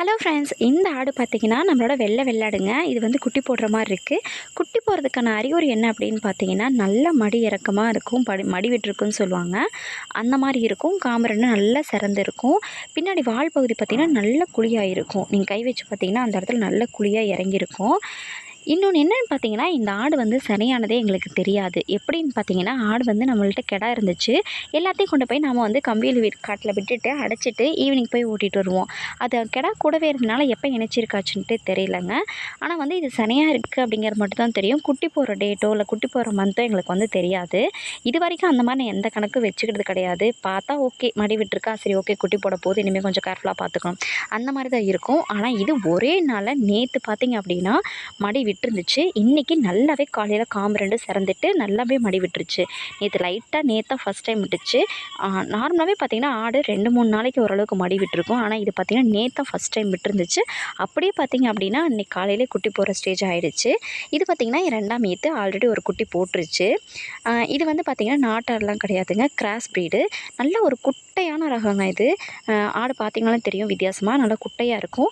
Hello friends இந்த ஆடு பார்த்தீங்கன்னா நம்மளோட வெள்ளை வெள்ளாடுங்க. இது வந்து குட்டி போடுற மாதிரி இருக்குது குட்டி போடுறதுக்கான அறிகுறி என்ன அப்படின்னு பார்த்தீங்கன்னா நல்ல மடி இறக்கமாக இருக்கும் படி மடி விட்டுருக்குன்னு சொல்லுவாங்க. அந்த மாதிரி இருக்கும். காமரன்னு நல்லா சிறந்து இருக்கும் பின்னாடி வால் பகுதி பார்த்திங்கன்னா நல்ல குழியாக இருக்கும் நீங்கள் கை வச்சு பார்த்தீங்கன்னா அந்த இடத்துல நல்ல குழியாக இறங்கியிருக்கும். இன்னொன்று என்னென்னு பார்த்தீங்கன்னா இந்த ஆடு வந்து சரியானதே எங்களுக்கு தெரியாது. எப்படின்னு பார்த்தீங்கன்னா ஆடு வந்து நம்மள்ட்ட கிடா இருந்துச்சு. எல்லாத்தையும் கொண்டு போய் நாம் வந்து கம்பியில் வீட் காட்டில் விட்டுட்டு அடைச்சிட்டு ஈவினிங் போய் ஓட்டிகிட்டு வருவோம். அது கிடா கூடவே இருந்தனால எப்போ இணைச்சிருக்காச்சுன்ட்டு தெரியலங்க. ஆனால் வந்து இது சனையாக இருக்குது அப்படிங்கிறது மட்டும் தான் தெரியும். குட்டி போகிற டேட்டோ இல்லை குட்டி போகிற மந்த்தோ எங்களுக்கு வந்து தெரியாது. இது வரைக்கும் அந்த மாதிரி நான் எந்த கணக்கு வச்சுக்கிறது கிடையாது. பார்த்தா ஓகே மடி விட்டுருக்கா சரி ஓகே குட்டி போட போது இனிமேல் கொஞ்சம் கேர்ஃபுல்லாக பார்த்துக்கணும். அந்த மாதிரி தான் இருக்கும். ஆனால் இது ஒரே நாளில் நேற்று பார்த்தீங்க அப்படின்னா மடி விட்டுருந்துச்சு இன்றைக்கி நல்லாவே காலையில் காம்பிரெண்டு சிறந்துட்டு நல்லாவே மடி விட்டுருச்சு நேற்று லைட்டாக நேற்று ஃபஸ்ட் டைம் விட்டுச்சு நார்மலாகவே பார்த்திங்கன்னா ஆடு ரெண்டு மூணு நாளைக்கு ஓரளவுக்கு மடி விட்டுருக்கும் ஆனால் இது பார்த்திங்கன்னா நேற்று ஃபஸ்ட் டைம் விட்டுருந்துச்சு. அப்படியே பார்த்திங்க அப்படின்னா இன்றைக்கி காலையிலே குட்டி போகிற ஸ்டேஜ் ஆகிடுச்சு இது பார்த்திங்கன்னா ரெண்டாம் ஈத்து ஆல்ரெடி ஒரு குட்டி போட்டுருச்சு. இது வந்து பார்த்திங்கன்னா நாட்டாரெலாம் கிடையாதுங்க. கிராஸ் ப்ரீடு நல்ல ஒரு குட்டையான ரகங்க இது. ஆடு பார்த்திங்கனாலும் தெரியும் வித்தியாசமாக நல்லா குட்டையாக இருக்கும்.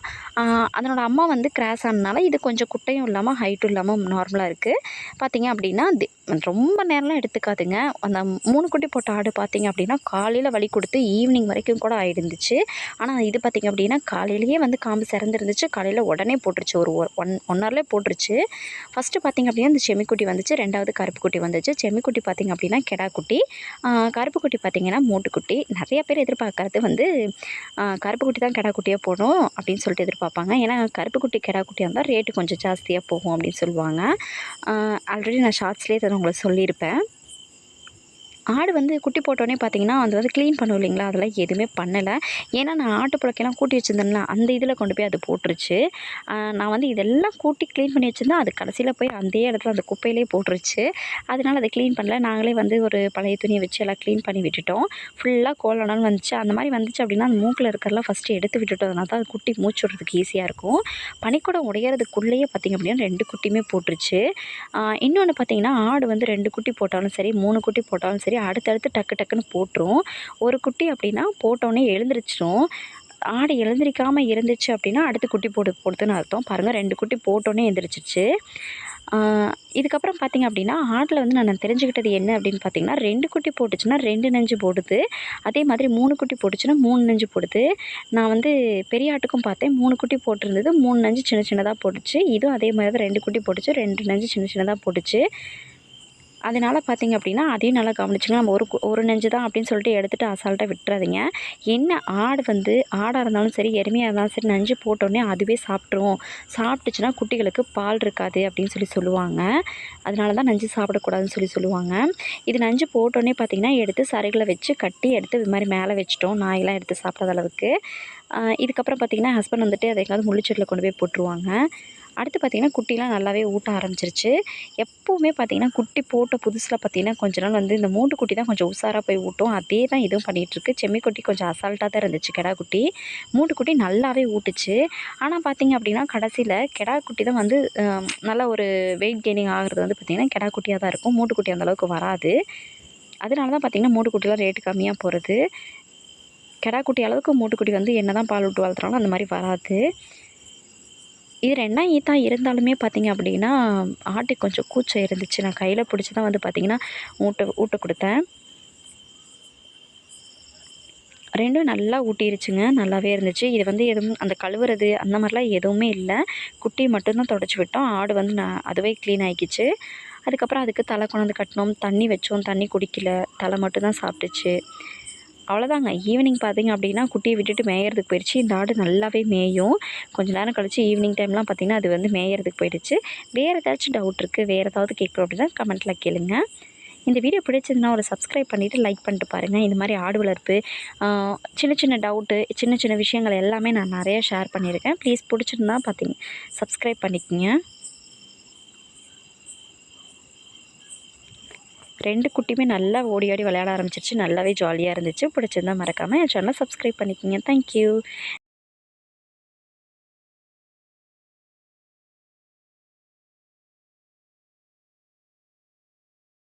அதனோட அம்மா வந்து கிராஸ் ஆனதுனால இது கொஞ்சம் குட்டையும் இல்லாமல் ஹைட்டும் இல்லாமல் நார்மலாக இருக்குது பார்த்திங்க அப்படின்னா ரொம்ப நேரம்லாம் எடுத்துக்காதுங்க. அந்த மூணு குட்டி போட்ட ஆடு பார்த்திங்க அப்படின்னா காலையில் வலி கொடுத்து ஈவினிங் வரைக்கும் கூட ஆகிடுந்துச்சு ஆனால் இது பார்த்திங்க அப்படின்னா காலையிலேயே வந்து காம்பு சிறந்துருந்துச்சு. காலையில் உடனே போட்டுருச்சு. ஒரு ஒன் ஒன் ஹவர்லேயே போட்டுருச்சு. ஃபஸ்ட்டு பார்த்திங்க அப்படின்னா இந்த செமிக்குட்டி வந்துச்சு. ரெண்டாவது கருப்பு குட்டி வந்துச்சு. செமிக்குட்டி பார்த்திங்க அப்படின்னா கெடா குட்டி. கருப்பு குட்டி பார்த்திங்கன்னா மூட்டுக்குட்டி நிறைய பேர் எதிர்பார்க்கறது வந்து கருப்பு குட்டி தான் கெடா குட்டியாக அப்படின்னு சொல்லிட்டு எதிர்பார்ப்பாங்க. ஏன்னா கருப்பு குட்டி கெடா குட்டியாக இருந்தால் ரேட்டு கொஞ்சம் ஜாஸ்தியாக போகும். அப்படின்னு சொல்லுவாங்க. ஆல்ரெடி நான் ஷார்ட்ஸ்லேயே தான் உங்களுக்கு சொல்லியிருப்பேன். ஆடு வந்து குட்டி போட்டோடனே பார்த்தீங்கன்னா அது வந்து க்ளீன் பண்ணும் இல்லைங்களா? அதெல்லாம் எதுவுமே பண்ணலை. ஏன்னா நான் ஆட்டு புழக்கெல்லாம் கூட்டி வச்சுருந்தேன்ல அந்த இதில் கொண்டு போய் அது போட்டுருச்சு. நான் வந்து இதெல்லாம் கூட்டி க்ளீன் பண்ணி வச்சுருந்தேன் அது கடைசியில் போய் அந்த இடத்துல அந்த குப்பையிலே போட்டுருச்சு. அதனால் அதை க்ளீன் பண்ணல. நாங்களே வந்து ஒரு பழைய துணியை வச்சு எல்லாம் க்ளீன் பண்ணி விட்டுட்டோம். ஃபுல்லாக கோலனாலும் வந்துச்சு. அந்த மாதிரி வந்துச்சு அப்படின்னா அந்த மூக்கில் இருக்கிறதெல்லாம் ஃபஸ்ட்டு எடுத்து விட்டுட்டோம். அதனால தான் குட்டி மூச்சு விடுறதுக்கு ஈஸியாக இருக்கும். பனிக்கூடம் உடையிறதுக்குள்ளேயே பார்த்திங்க அப்படின்னா ரெண்டு குட்டியுமே போட்டுருச்சு. இன்னொன்று பார்த்திங்கன்னா ஆடு வந்து ரெண்டு குட்டி போட்டாலும் சரி மூணு குட்டி போட்டாலும் சரி அடுத்தடுத்து டக்கு டக்குன்னு போட்டுரும். ஒரு குட்டி அப்படின்னா போட்டோன்னே எழுந்திரிச்சிடும் ஆடு எழுந்திரிக்காமல் இருந்துச்சு அப்படின்னா அடுத்து குட்டி போட்டு போடுதுன்னு அர்த்தம். பாருங்கள் ரெண்டு குட்டி போட்டோன்னே எழுந்திரிச்சிச்சு இதுக்கப்புறம் பார்த்திங்க அப்படின்னா ஆட்டில் வந்து நான் தெரிஞ்சுக்கிட்டது என்ன அப்படின்னு பார்த்தீங்கன்னா ரெண்டு குட்டி போட்டுச்சுன்னா ரெண்டு நெஞ்சு போடுது. அதே மாதிரி மூணு குட்டி போட்டுச்சுன்னா மூணு நெஞ்சு போடுது. நான் வந்து பெரிய ஆட்டுக்கும் பார்த்தேன் மூணு குட்டி போட்டிருந்தது. மூணு நெஞ்சு சின்ன சின்னதாக போட்டுச்சு. இதுவும் அதே மாதிரி தான் ரெண்டு குட்டி போட்டுச்சு ரெண்டு நெஞ்சு சின்ன சின்னதாக போட்டுச்சு. அதனால் பார்த்திங்க அப்படின்னா அதையும் நல்லா கவனிச்சுங்க. நம்ம ஒரு ஒரு நெஞ்சு தான் அப்படின்னு சொல்லிட்டு எடுத்துகிட்டு அசால்ட்டாக விட்டுறாதீங்க. என்ன ஆடு வந்து ஆடாக இருந்தாலும் சரி எருமையாக இருந்தாலும் சரி நஞ்சு போட்டோடனே அதுவே சாப்பிட்ருவோம் சாப்பிட்டுச்சுன்னா குட்டிகளுக்கு பால் இருக்காது அப்படின்னு சொல்லி சொல்லுவாங்க. அதனால தான் நஞ்சு சாப்பிடக்கூடாதுன்னு சொல்லி சொல்லுவாங்க. இது நஞ்சு போட்டோடனே பார்த்திங்கன்னா எடுத்து சரைகளை வச்சு கட்டி எடுத்து இது மாதிரி மேலே வச்சிட்டோம். நாயெல்லாம் எடுத்து சாப்பிடாத அளவுக்கு. இதுக்கப்புறம் பார்த்திங்கன்னா ஹஸ்பண்ட் வந்துட்டு அதை எங்கேயாவது முள்ளிச்செடியில் கொண்டு போய் போட்டுருவாங்க. அடுத்து பார்த்திங்கன்னா குட்டிலாம் நல்லாவே ஊட்ட ஆரம்பிச்சிருச்சு. எப்போவுமே பார்த்திங்கன்னா குட்டி போட்ட புதுசில் பார்த்திங்கன்னா கொஞ்ச நாள் வந்து இந்த மூன்று குட்டி தான் கொஞ்சம் உஷாராக போய் ஊட்டும். அதே தான் இதுவும் பண்ணிகிட்ருக்கு செம்மி குட்டி கொஞ்சம் அசால்ட்டாக தான் இருந்துச்சு கெடா குட்டி. மூன்று குட்டி நல்லாவே ஊட்டுச்சு. ஆனால் பார்த்திங்க அப்படின்னா கடைசியில் கெடா குட்டி தான் வந்து நல்ல ஒரு வெயிட் கெய்னிங் ஆகிறது வந்து பார்த்திங்கன்னா கெடா குட்டியாக தான் இருக்கும். மூட்டு குட்டி அந்தளவுக்கு வராது. அதனால தான் பார்த்திங்கன்னா மூட்டு குட்டிலாம் ரேட்டு கம்மியாக போகிறது கெடா குட்டி அளவுக்கு மூட்டுக்குட்டி வந்து என்ன தான் பால் விட்டு வளர்த்துறாலும் அந்த மாதிரி வராது. இது ரெண்டாம் ஈத்தா இருந்தாலுமே பார்த்திங்க அப்படின்னா ஆட்டுக்கு கொஞ்சம் கூச்சம் இருந்துச்சு. நான் கையில் பிடிச்சி தான் வந்து பார்த்திங்கன்னா ஊட்ட ஊட்ட கொடுத்தேன். ரெண்டும் நல்லா ஊட்டிருச்சுங்க. நல்லாவே இருந்துச்சு. இது வந்து எதுவும் அந்த கழுவுறது அந்த மாதிரிலாம் எதுவுமே இல்லை. குட்டி மட்டும்தான் தொடச்சி விட்டோம். ஆடு வந்து நான் அதுவே க்ளீன் ஆகிக்கிச்சு அதுக்கப்புறம் அதுக்கு தலை கொண்டாந்து கட்டினோம். தண்ணி வச்சோம். தண்ணி குடிக்கல. தலை மட்டும்தான் சாப்பிட்டுச்சு. அவ்வளோதாங்க ஈவினிங் பார்த்திங்க அப்படின்னா குட்டியை விட்டுட்டு மேயறதுக்கு போயிடுச்சு இந்த ஆடு நல்லாவே மேயும். கொஞ்சம் நேரம் கழித்து ஈவினிங் டைம்லாம் பார்த்திங்கன்னா அது வந்து மேயறதுக்கு போயிடுச்சு. வேறு ஏதாச்சும் டவுட் இருக்குது வேறு ஏதாவது கேட்குறோம் அப்படின்னா கமெண்ட்டில் கேளுங்க. இந்த வீடியோ பிடிச்சதுன்னா ஒரு சப்ஸ்கிரைப் பண்ணிவிட்டு லைக் பண்ணிட்டு பாருங்கள் இந்த மாதிரி ஆடு வளர்ப்பு சின்ன சின்ன டவுட்டு சின்ன சின்ன விஷயங்கள் எல்லாமே நான் நிறையா ஷேர் பண்ணியிருக்கேன். ப்ளீஸ் பிடிச்சிருந்தா பார்த்தீங்க சப்ஸ்கிரைப் பண்ணிக்கோங்க. ரெண்டு குட்டியுமே நல்லா ஓடி ஆடி விளையாட ஆரம்பிச்சிருச்சு. நல்லாவே ஜாலியாக இருந்துச்சு. பிடிச்சிருந்தா மறக்காமல் என் சேனலை சப்ஸ்கிரைப் பண்ணிக்கிங்க. தேங்க்யூ